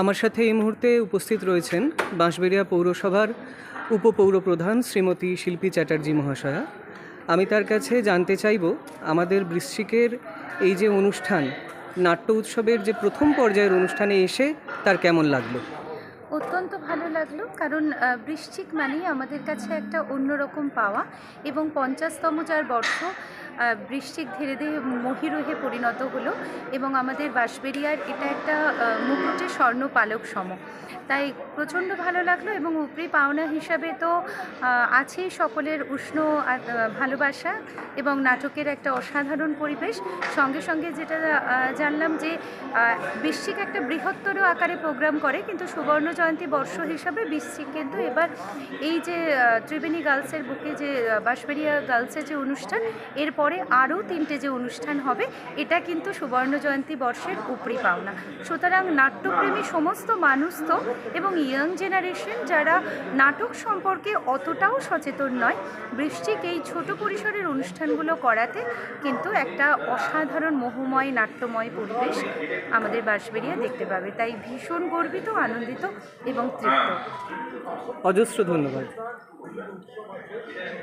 আমার সাথে এই মুহূর্তে উপস্থিত রয়েছেন বাঁশবেড়িয়া পৌরসভার উপপৌরপ্রধান শ্রীমতী শিল্পী চ্যাটার্জি মহাশয়া। আমি তার কাছে জানতে চাইব আমাদের বৃশ্চিকের এই যে অনুষ্ঠান, নাট্য উৎসবের যে প্রথম পর্যায়ের অনুষ্ঠানে এসে তার কেমন লাগল? অত্যন্ত ভালো লাগল, কারণ বৃশ্চিক মানেই আমাদের কাছে একটা অন্যরকম পাওয়া এবং পঞ্চাশতম যার বর্ষ বৃশ্চিক ধীরে ধীরে মহিরুহে পরিণত হলো এবং আমাদের বাঁশবেরিয়ার এটা একটা মুকুটে স্বর্ণ পালক সম। তাই প্রচণ্ড ভালো লাগল এবং উপরি পাওনা হিসাবে তো আছেই সকলের উষ্ণ ভালোবাসা এবং নাটকের একটা অসাধারণ পরিবেশ। সঙ্গে সঙ্গে যেটা জানলাম যে বৃশ্চিক একটা বৃহত্তর আকারে প্রোগ্রাম করে কিন্তু সুবর্ণ জয়ন্তী বর্ষ হিসাবে বৃশ্চিক কিন্তু এবার এই যে ত্রিবেণী গার্লসের বুকে যে আহ, বাঁশবেড়িয়া গার্লসের যে অনুষ্ঠান এরপরে আরও তিনটে যে অনুষ্ঠান হবে, এটা কিন্তু সুবর্ণ জয়ন্তী বর্ষের উপরি পাওনা। সুতরাং নাট্যপ্রেমী সমস্ত মানুষ তো এবং ইয়াং জেনারেশন যারা নাটক সম্পর্কে অতটাও সচেতন নয়, বৃশ্চিক এই ছোট পরিসরের অনুষ্ঠানগুলো করাতে কিন্তু একটা অসাধারণ মোহময়, নাট্যময় পরিবেশ আমাদের বাঁশবেরিয়া দেখতে পাবে। তাই ভীষণ গর্বিত, আনন্দিত এবং তৃপ্ত। অজস্র ধন্যবাদ।